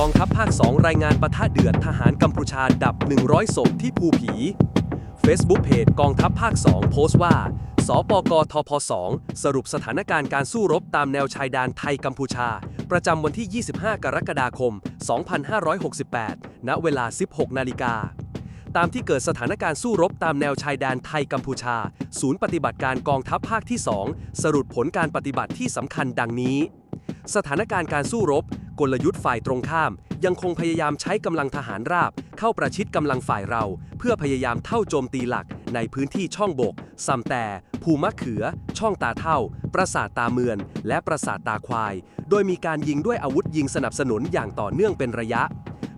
กองทัพภาค 2 รายงานปะทะเดือดทหารกัมพูชาดับ 100 ศพที่ภูผี Facebook เพจกองทัพภาค 2 โพสต์ว่า สปกทพ 2 สรุปสถานการณ์การสู้รบตามแนวชายแดนไทยกัมพูชา ประจำวันที่ 25 กรกฎาคม 2568 ณ เวลา 16 นาฬิกา ตามที่เกิดสถานการณ์สู้รบตามแนวชายแดนไทยกัมพูชา ศูนย์ปฏิบัติการกองทัพภาคที่ 2 สรุปผลการปฏิบัติที่สำคัญดังนี้ สถานการณ์การสู้รบ กลยุทธ์ฝ่ายตรงข้าม ยังคงพยายามใช้กำลังทหารราบ เข้าประชิดกำลังฝ่ายเรา เพื่อพยายามเท่าโจมตีหลัก ในพื้นที่ช่องบกซัมแต่ ภูมะเขือ ช่องตาเท่า ปราสาทตาเมือน และปราสาทตาควาย โดยมีการยิงด้วยอาวุธยิงสนับสนุนอย่างต่อเนื่องเป็นระยะ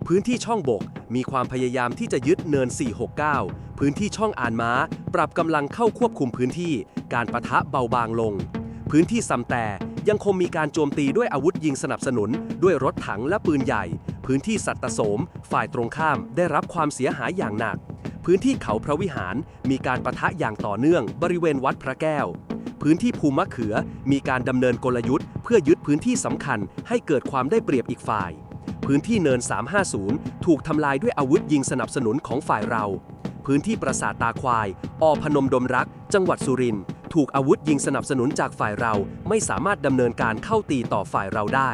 พื้นที่ช่องบกมีความพยายามที่จะยึดเนิน 469 พื้นที่ช่องอ่านม้า ปรับกำลังเข้าควบคุมพื้นที่ การปะทะเบาบางลง พื้นที่ซัมแต่ ยังคงมีการโจมตีด้วยอาวุธยิงสนับสนุน ด้วยรถถังและปืนใหญ่ พื้นที่สัตตโสม ฝ่ายตรงข้ามได้รับความเสียหายอย่างหนัก พื้นที่เขาพระวิหารมีการปะทะอย่างต่อเนื่อง บริเวณวัดพระแก้ว พื้นที่ภูมะเขือมีการดำเนินกลยุทธ์ เพื่อยึดพื้นที่สำคัญ ให้เกิดความได้เปรียบอีกฝ่าย พื้นที่เนิน 350 ถูกทำลายด้วยอาวุธยิงสนับสนุนของฝ่ายเรา พื้นที่ปราสาทตาควาย อพนมดมรัก จังหวัดสุรินทร์ ถูกอาวุธยิงสนับสนุนจากฝ่ายเราไม่สามารถดำเนินการเข้าตีต่อฝ่ายเราได้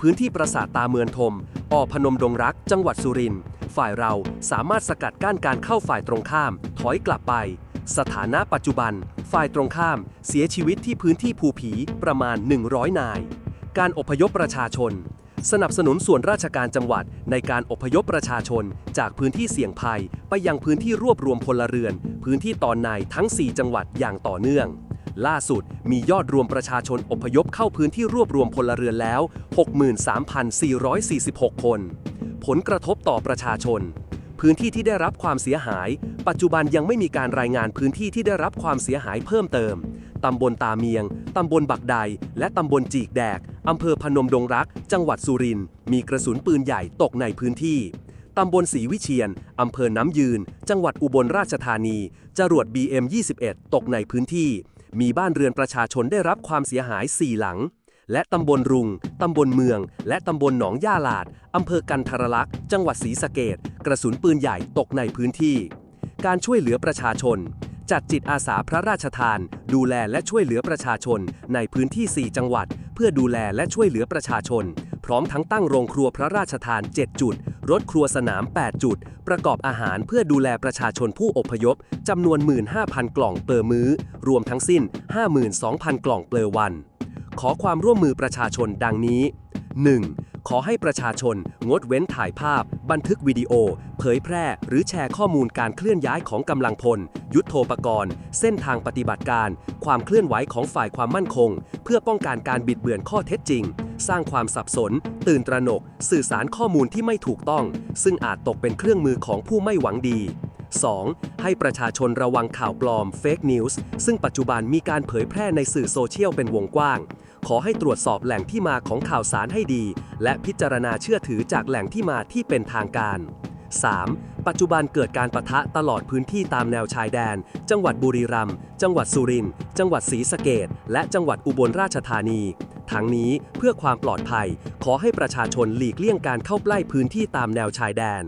พื้นที่ปราสาทตาเมือนทม อพนมดงรัก จังหวัดสุรินทร์ ฝ่ายเราสามารถสกัดกั้นการเข้าฝ่ายตรงข้าม ถอยกลับไป สถานะปัจจุบัน ฝ่ายตรงข้าม เสียชีวิตที่พื้นที่ภูผีประมาณ 100 นาย การอพยพประชาชน สนับสนุนส่วนราชการจังหวัดในการอพยพประชาชน จากพื้นที่เสี่ยงภัย ไปยังพื้นที่รวบรวมพลเรือน พื้นที่ตอนในทั้ง 4 จังหวัดอย่างต่อเนื่อง ล่าสุดมียอดรวมประชาชนอพยพเข้าพื้นที่รวบรวมพลเรือนแล้ว 63,446 คน ผลกระทบต่อประชาชน พื้นที่ที่ได้รับความเสียหาย ปัจจุบันยังไม่มีการรายงานพื้นที่ที่ได้รับความเสียหายเพิ่มเติมตำบลตาเมียง ตำบลบักใด และตำบลจีกแดก อำเภอพนมดงรัก จังหวัดสุรินทร์มีกระสุนปืนใหญ่ตกในพื้นที่ ตำบลศรีวิเชียน อำเภอน้ำยืน จังหวัดอุบลราชธานี จรวด BM21 ตกในพื้นที่ มีบ้านเรือนประชาชนได้รับความเสียหาย 4 หลัง และตำบลรุง ตำบลเมือง และตำบลหนองย่าลาด อำเภอกันทรลักษณ์ จังหวัดศรีสะเกดกระสุนปืนใหญ่ตกในพื้นที่ การช่วยเหลือประชาชน จัดจิตอาสาพระราชทาน ดูแลและช่วยเหลือประชาชนในพื้นที่ 4 จังหวัด เพื่อดูแลและช่วยเหลือประชาชน พร้อมทั้งตั้งโรงครัวพระราชทาน 7 จุด รถครัวสนาม 8 จุด ประกอบอาหารเพื่อดูแลประชาชนผู้อพยพจำนวน 15,000 กล่องเปอร์มื้อ รวมทั้งสิ้น 52,000 กล่องเปอร์วัน ขอความร่วมมือประชาชนดังนี้ 1. ขอให้ประชาชน งดเว้นถ่ายภาพ บันทึกวิดีโอ เผยแพร่ หรือแชร์ข้อมูลการเคลื่อนย้ายของกำลังพล ยุทโธปกรณ์ เส้นทางปฏิบัติการ ความเคลื่อนไหวของฝ่ายความมั่นคง เพื่อป้องกันการบิดเบือนข้อเท็จจริง สร้างความสับสน ตื่นตระหนก สื่อสารข้อมูลที่ไม่ถูกต้อง ซึ่งอาจตกเป็นเครื่องมือของผู้ไม่หวังดี 2. ให้ประชาชนระวังข่าวปลอม Fake News ซึ่งปัจจุบันมีการเผยแพร่ในสื่อโซเชียลเป็นวงกว้าง ขอให้ตรวจสอบแหล่งที่มาของข่าวสารให้ดี และพิจารณาเชื่อถือจากแหล่งที่มาที่เป็นทางการ 3. ปัจจุบันเกิดการประทะตลอดพื้นที่ตามแนวชายแดน จังหวัดบุรีรัมย์ จังหวัดสุรินทร์ จังหวัดศรีสะเกดและจังหวัดอุบลราชธานี ทั้งนี้เพื่อความปลอดภัย ขอให้ประชาชนหลีกเลี่ยงการเข้าใกล้พื้นที่ตามแนวชายแดน